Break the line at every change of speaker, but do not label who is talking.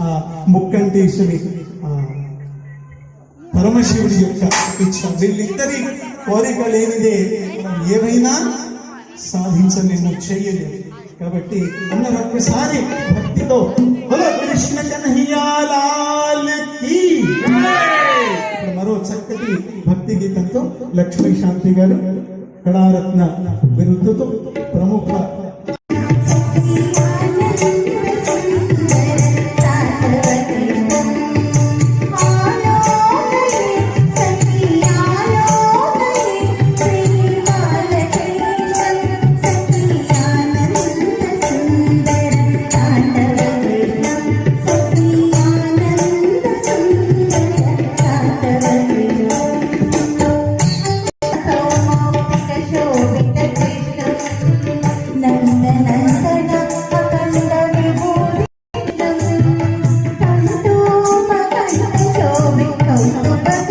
ఆ ముక్కంటేశ్వరి ఆ, పరమశివుడి యొక్క ఇచ్చ వీళ్ళిద్దరి కోరిక లేనిదే మనం ఏమైనా సాధించలేము చేయలేము. కాబట్టి అందరూ ఒక్కసారి భక్తితో హలో కృష్ణ కన్హయ్యాలాల్కి! మరో చక్కటి భక్తి గీతంతో లక్ష్మీ శాంతి గారు కళారత్న బిరుదుతో ప్రముఖ Thank you.